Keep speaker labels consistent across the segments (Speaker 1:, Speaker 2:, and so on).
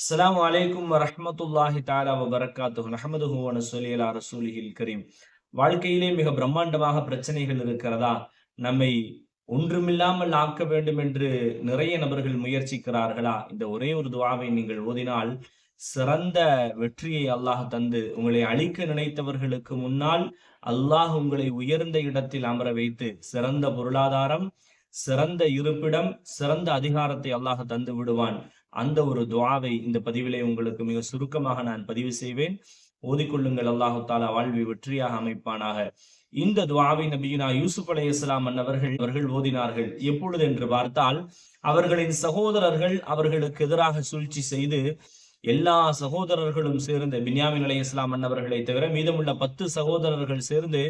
Speaker 1: அஸ்ஸலாமு அலைக்கும் வரஹ்மத்துல்லாஹி தாலா வபரகாத்துஹு நஹமதுஹு வ ரசூலிஹில் கரீம் வாழ்க்கையிலே மிக பிரம்மாண்டமாக பிரச்சனைகள் இருக்கிறதா? நம்மை ஒன்றுமில்லாமல் ஆக்க வேண்டும் என்று நிறைய நபர்கள் முயற்சிக்கிறார்களா? இந்த ஒரே ஒரு துவாவை நீங்கள் ஓதினால் சிறந்த வெற்றியை அல்லாஹ் தந்து உங்களை அழிக்க நினைத்தவர்களுக்கு முன்னால் அல்லாஹ் உங்களை உயர்ந்த இடத்தில் அமர வைத்து சிறந்த பொருளாதாரம் சிறந்த இருப்பிடம் சிறந்த அதிகாரத்தை அல்லாஹ் தந்து விடுவான். அந்த ஒரு துவாவை இந்த பதிவிலே உங்களுக்கு மிக சுருக்கமாக நான் பதிவு செய்வேன். ஓதிக்கொள்ளுங்கள். அல்லாஹு தாலா வாழ்வை வெற்றியாக அமைப்பானாக. இந்த துவாவை நபியுனா யூசுப் அலை இஸ்லாம் அன்னவர்கள் அவர்கள் ஓதினார்கள். எப்பொழுது என்று பார்த்தால் அவர்களின் சகோதரர்கள் அவர்களுக்கு எதிராக சூழ்ச்சி செய்து எல்லா சகோதரர்களும் சேர்ந்து பின்யாமின் அலை இஸ்லாம் அன்னவர்களை தவிர மீதமுள்ள பத்து சகோதரர்கள் சேர்ந்து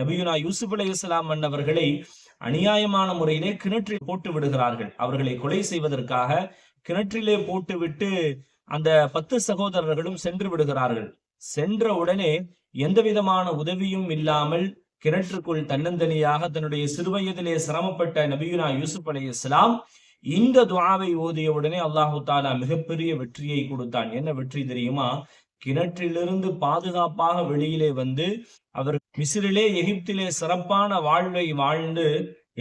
Speaker 1: நபியுனா யூசுப் அலை இஸ்லாம் அன்னவர்களை அநியாயமான முறையிலே கிணற்றில் போட்டு விடுகிறார்கள். அவர்களை கொலை செய்வதற்காக கிணற்றிலே போட்டுவிட்டு அந்த பத்து சகோதரர்களும் சென்று விடுகிறார்கள். சென்ற உடனே எந்த விதமான உதவியும் இல்லாமல் கிணற்றுக்குள் தன்னந்தனியாக தன்னுடைய சிறுவயதிலே சிரமப்பட்ட நபியுனா யூசுப் அலி இஸ்லாம் இந்த துவாவை ஓதிய உடனே அல்லாஹு தாலா மிகப்பெரிய வெற்றியை கொடுத்தான். என்ன வெற்றி தெரியுமா? கிணற்றிலிருந்து பாதுகாப்பாக வெளியிலே வந்து அவர் மிசிறிலே எகிப்திலே சிறப்பான வாழ்வை வாழ்ந்து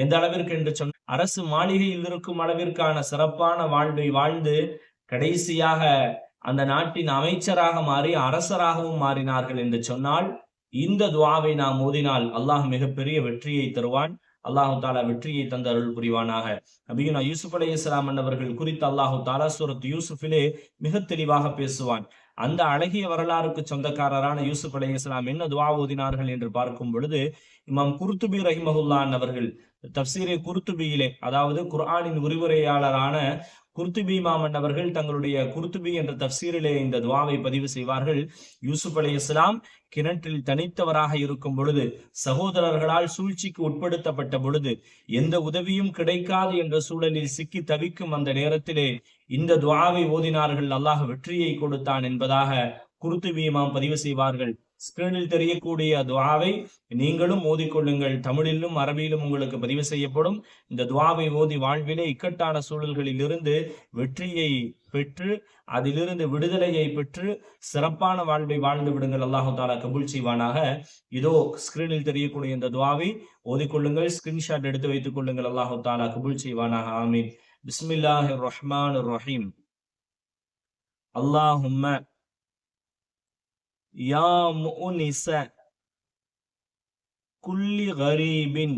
Speaker 1: எந்த அளவிற்கு என்று சொன்ன அரசு மாளிகையில் இருக்கும் அளவிற்கான சிறப்பான வாழ்வை வாழ்ந்து கடைசியாக அந்த நாட்டின் அமைச்சராக மாறி அரசராகவும் மாறினார்கள் என்று சொன்னால் இந்த துவாவை நாம் ஓதினால் அல்லாஹ் மிகப்பெரிய வெற்றியை தருவான். அல்லாஹு தாலா வெற்றியை தந்த அருள் புரிவானாக. நபியுனா யூசுப் அலி இஸ்லாம் அவர்கள் குறித்து அல்லாஹு தாலா சூரத் யூசுஃபிலே மிக தெளிவாக பேசுவான். அந்த அழகிய வரலாறுக்கு சொந்தக்காரரான யூசுப் அலி இஸ்லாம் என்ன துவா ஓதினார்கள் என்று பார்க்கும் பொழுது இமாம் குருத்துபி ரஹிமகுல்லான் அவர்கள் தப்சீரே குருத்துபியிலே அதாவது குர்ஆனின் உரிவுரையாளரான குர்த்துபி மாமன் அவர்கள் தங்களுடைய குர்த்துபி என்ற தப்சீரிலே இந்த துவாவை பதிவு செய்வார்கள். யூசுப் அலி இஸ்லாம் கிணற்றில் தனித்தவராக இருக்கும் பொழுது சகோதரர்களால் சூழ்ச்சிக்கு உட்படுத்தப்பட்ட பொழுது எந்த உதவியும் கிடைக்காது என்ற சூழலில் சிக்கி தவிக்கும் அந்த நேரத்திலே இந்த துவாவை ஓதினார்கள். அல்லாஹ் வெற்றியை கொடுத்தான் என்பதாக குருத்துபி இமாம் பதிவு செய்வார்கள். ஸ்கிரீனில் தெரியக்கூடிய துவாவை நீங்களும் ஓதிக்கொள்ளுங்கள். தமிழிலும் அரபியிலும் உங்களுக்கு பதிவு செய்யப்படும். இந்த துவாவை ஓதி வாழ்விலே இக்கட்டான சூழல்களில் இருந்து வெற்றியை பெற்று அதிலிருந்து விடுதலையை பெற்று சிறப்பான வாழ்வை வாழ்ந்து விடுங்கள். அல்லாஹு தாலா கபுல் செய்வானாக. இதோ ஸ்கிரீனில் தெரியக்கூடிய இந்த துவாவை ஓதிக்கொள்ளுங்கள். ஸ்கிரீன்ஷாட் எடுத்து வைத்துக் கொள்ளுங்கள். அல்லாஹு தாலா கபுல் செய்வானாக. ஆமீன். பிஸ்மில்லாஹி ரஹ்மான் ரஹீம். அல்லாஹும்ம யா முனிச குள்ளி கரீபின்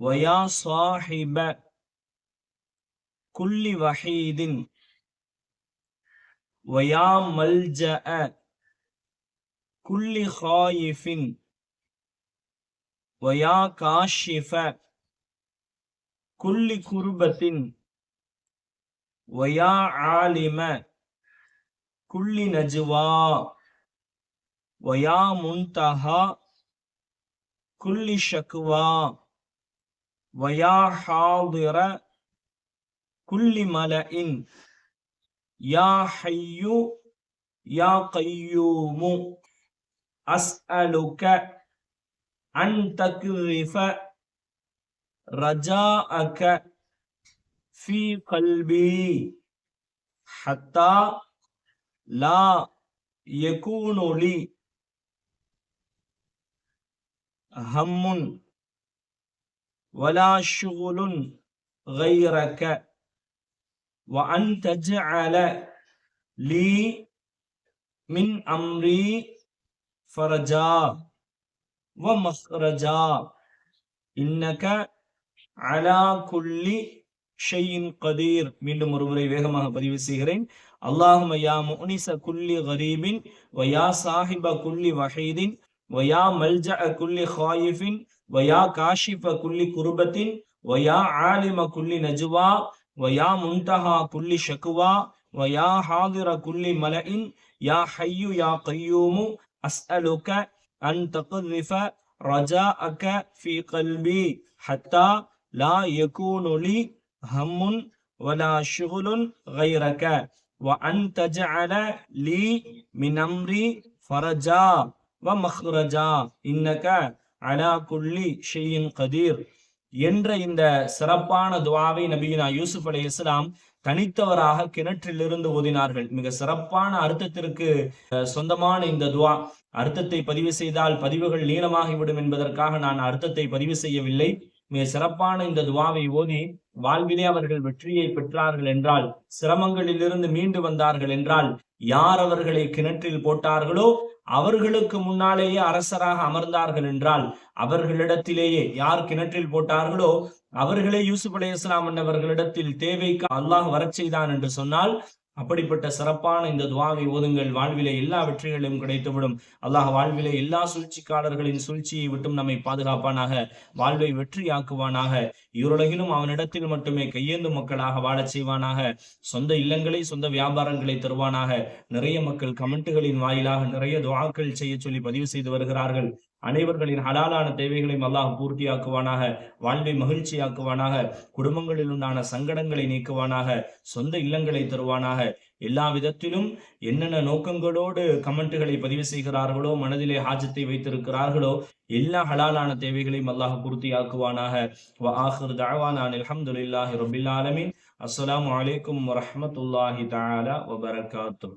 Speaker 1: வயா சாஹிப குல்லி வஹீதின் வயா மல்ஜஅ குல்லி ஹாயிஃபின் வயா காஷிஃப குல்லி குர்பத்தின் வயா ஆலிம كل نجوى ويا منتهى كل شكوى ويا حاضر كل ملأ يا حي يا قيوم أسألك أن تكرف رجاءك في قلبي حتى لا يكون لي هم ولا شغل غيرك وأن تجعل لي من أمري فرجا ومخرجا. إنك على كل ஷெயின் கதீர். மீண்டும் ஒருமுறை வேகமாக பதிவு செய்கிறேன். அல்லாஹும் யா முனிச குல்லி கரீபின் வயா சாஹிப குல்லி வஹீதின் வயா மல்ஜ குல்லி ஹாயிஃபின் வயா காஷிப குல்லி குருபத்தின் வயா ஆலிம குல்லி நஜுவா வயா முன்தஹா குல்லி ஷக்குவா வயா ஹாதிர குல்லி மலஇன் யா ஹையு யா கையூமு அஸ்அலுக அன் தகுரிஃப ரஜாஅக ஃபி கல்பி ஹத்தா லா யகூனு லி ஹம்முன் வலா ஷுகுலுன் கைரக வ அன் தஜஅல லீ மின் அம்ரி ஃபரஜா வ மஹ்ரஜா இன்னக அலா குல்லி ஷெய்யின் கதீர் என்ற இந்த சிறப்பான துவாவை நபியினா யூசுப் அலி இஸ்லாம் தனித்தவராக கிணற்றிலிருந்து ஓதினார்கள். மிக சிறப்பான அர்த்தத்திற்கு சொந்தமான இந்த துவா. அர்த்தத்தை பதிவு செய்தால் பதிவுகள் நீளமாகிவிடும் என்பதற்காக நான் அர்த்தத்தை பதிவு செய்யவில்லை. மிக சிறப்பான இந்த துவாவை ஓதி வாழ்விலே அவர்கள் வெற்றியை பெற்றார்கள் என்றால் சிரமங்களிலிருந்து மீண்டு வந்தார்கள் என்றால் யார் அவர்களை கிணற்றில் போட்டார்களோ அவர்களுக்கு முன்னாலேயே அரசராக அமர்ந்தார்கள் என்றால் அவர்களிடத்திலேயே யார் கிணற்றில் போட்டார்களோ அவர்களே யூசுப் அலே இஸ்லாம் அவர்களிடத்தில் தேவைக்கு அல்லாஹ் வரச் செய்தான் என்று சொன்னால் அப்படிப்பட்ட சிறப்பான இந்த துவாவை ஓதுங்கள். வாழ்விலே எல்லா வெற்றிகளும் கிடைத்துவிடும். அல்லாஹ் வாழ்விலே எல்லா சூழ்ச்சிக்காரர்களின் சூழ்ச்சியை விட்டும் நம்மை பாதுகாப்பானாக வாழ்வை வெற்றியாக்குவானாக. இருலகிலும் அவனிடத்தில் மட்டுமே கையேந்து மக்களாக வாழச் செய்வானாக. சொந்த இல்லங்களை சொந்த வியாபாரங்களை தருவானாக. நிறைய மக்கள் கமெண்ட்டுகளின் வாயிலாக நிறைய துவாக்கள் செய்ய சொல்லி பதிவு செய்து வருகிறார்கள். அனைவர்களின் ஹலாலான தேவைகளையும் அல்லாஹ் பூர்த்தியாக்குவானாக வாழ்வை மகிழ்ச்சியாக்குவானாக குடும்பங்களில் உண்டான சங்கடங்களை நீக்குவானாக சொந்த இல்லங்களை தருவானாக. எல்லா விதத்திலும் என்னென்ன நோக்கங்களோடு கமெண்ட்டுகளை பதிவு செய்கிறார்களோ மனதிலே ஹாஜத்தை வைத்திருக்கிறார்களோ எல்லா ஹலாலான தேவைகளையும் அல்லாஹ் பூர்த்தியாக்குவானாக. அஸ்லாம் வலைக்கம் வரமத்துல்லாஹி தாலா வபரகாத்து